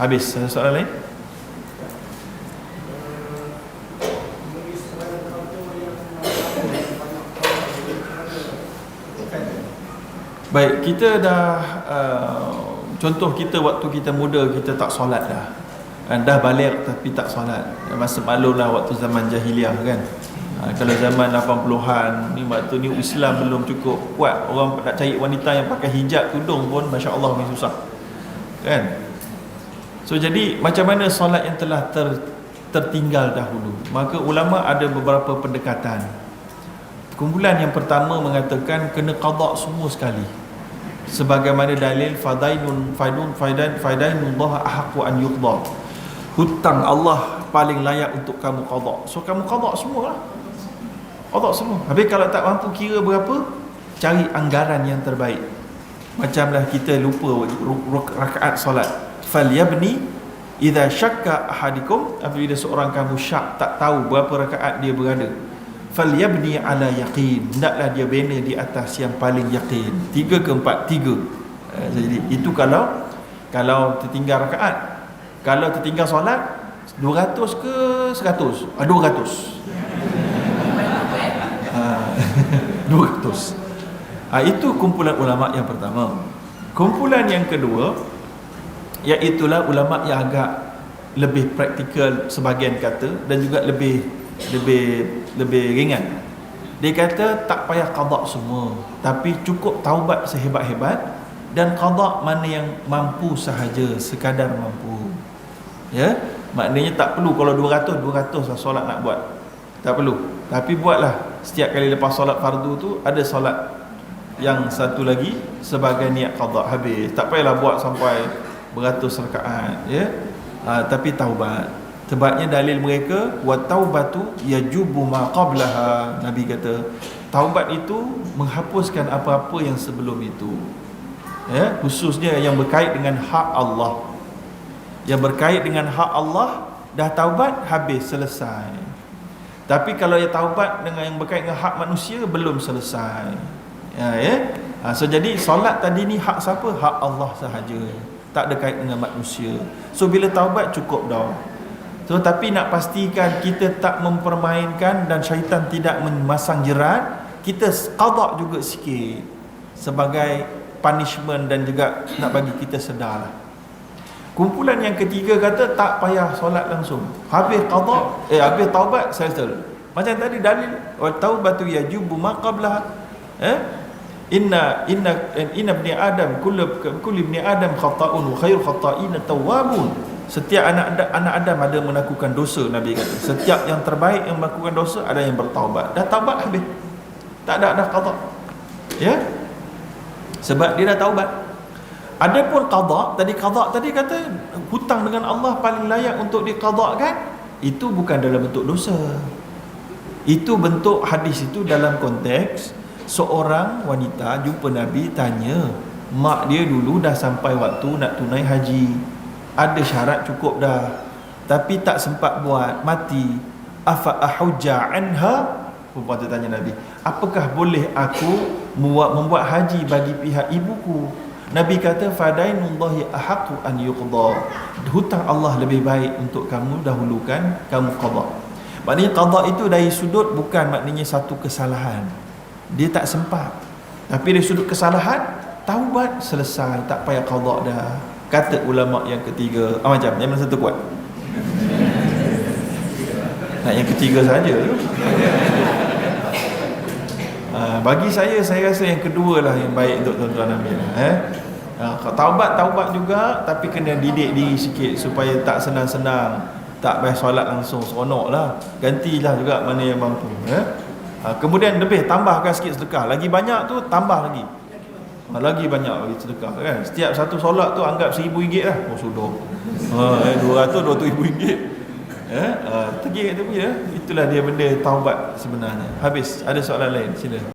Habis Ada soalan lain? Baik, kita dah uh, Contoh kita waktu kita muda Kita tak solat dah. Uh, Dah balik tapi tak solat. Masa maklum lah waktu zaman jahiliah kan. Uh, Kalau zaman 80-an Ni waktu ni Islam belum cukup kuat. Orang nak cari wanita yang pakai hijab tudung pun Masya Allah ni susah Kan? So jadi macam mana solat yang telah ter, tertinggal dahulu? Maka ulama ada beberapa pendekatan. Kumpulan yang pertama mengatakan kena qada semua sekali. Sebagaimana dalil fadainun faidun faidan faidainullah ahqqu an yuqda hutang Allah paling layak untuk kamu qada so kamu qada semualah. Qada semua. Habis kalau tak mampu kira berapa? Cari anggaran yang terbaik macamlah kita lupa rakaat solat. Falyabni idza syakka ahadikum. Apabila seorang kamu syak tak tahu berapa rakaat dia berada. Falyabni ala yaqin. Hendaklah dia bina di atas yang paling yakin tiga ke empat? Tiga. Eh, jadi itu kalau kalau tertinggal rakaat. Kalau tertinggal solat 200 ke 100 ah 200 ah 200 ah itu kumpulan ulama yang pertama kumpulan yang kedua iaitulah ulama yang agak lebih praktikal sebahagian kata dan juga lebih lebih lebih ringan. Dia kata tak payah qada semua, tapi cukup taubat sehebat-hebat dan qada mana yang mampu sahaja, sekadar mampu. Ya? Maknanya tak perlu kalau 200 200 lah solat nak buat. Tak perlu. Tapi buatlah setiap kali lepas solat fardu tu ada solat yang satu lagi sebagai niat qada habis. Tak payahlah buat sampai beratus rakaat, ya. Ha, tapi taubat. Sebabnya dalil mereka wa taubatu yajubu ma qablaha Nabi kata taubat itu menghapuskan apa-apa yang sebelum itu. Ya, khususnya yang berkait dengan hak Allah. Yang berkait dengan hak Allah dah taubat habis selesai. Tapi kalau yang taubat dengan yang berkait dengan hak manusia belum selesai. Ya, ya. Ha, so jadi solat tadi ni hak siapa? Hak Allah sahaja. Tak ada kait dengan manusia. So bila taubat cukup dah. So tapi nak pastikan kita tak mempermainkan dan syaitan tidak memasang jerat, kita qada juga sikit sebagai punishment dan juga nak bagi kita sedar. Kumpulan yang ketiga kata tak payah solat langsung. Habis qada, eh habis taubat settle. Macam tadi dalil wa taubatu yajubu ma qabla eh inna inna inna ibni adam kullu kulli ibni adam khata'un wa khairu khata'in tawwabun Setiap anak anak Adam ada melakukan dosa Nabi kata. Setiap yang terbaik yang melakukan dosa ada yang bertaubat. Dah taubat habis. Tak ada dah qada. Ya? Sebab dia dah taubat. Adapun qada, tadi qada tadi kata hutang dengan Allah paling layak untuk diqadakan, itu bukan dalam bentuk dosa. Itu bentuk hadis itu dalam konteks seorang wanita jumpa Nabi tanya, mak dia dulu dah sampai waktu nak tunai haji. Ada syarat cukup dah tapi tak sempat buat mati. Afa ahujja anha? Perempuan tu tanya Nabi apakah boleh aku membuat membuat haji bagi pihak ibuku? Nabi kata fadainullahi ahaqu an yuqda. Hutang Allah lebih baik untuk kamu dahulukan kamu qada. Maknanya qada itu dari sudut bukan maknanya satu kesalahan dia tak sempat. Tapi dari sudut kesalahan taubat selesai. Tak payah qada dah. Kata ulama yang ketiga. Ah, macam yang mana satu kuat? Nak yang ketiga saja. Ah, bagi saya saya rasa yang kedua lah yang baik untuk tuan-tuan ambil eh? Ah, taubat taubat juga tapi kena didik diri sikit supaya tak senang-senang tak payah solat langsung seronok lah. Gantilah juga mana yang mampu eh? Ah, kemudian lebih tambahkan sikit sedekah. Lagi banyak tu tambah lagi. Ha, lagi banyak bagi sedekah kan? Setiap satu solat tu anggap seribu ringgit lah. Oh sudah. Ha, eh, dua ratus dua ribu ringgit. Eh, ha, pergi kat tepi ya itulah dia benda taubat sebenarnya. Habis ada soalan lain? Sila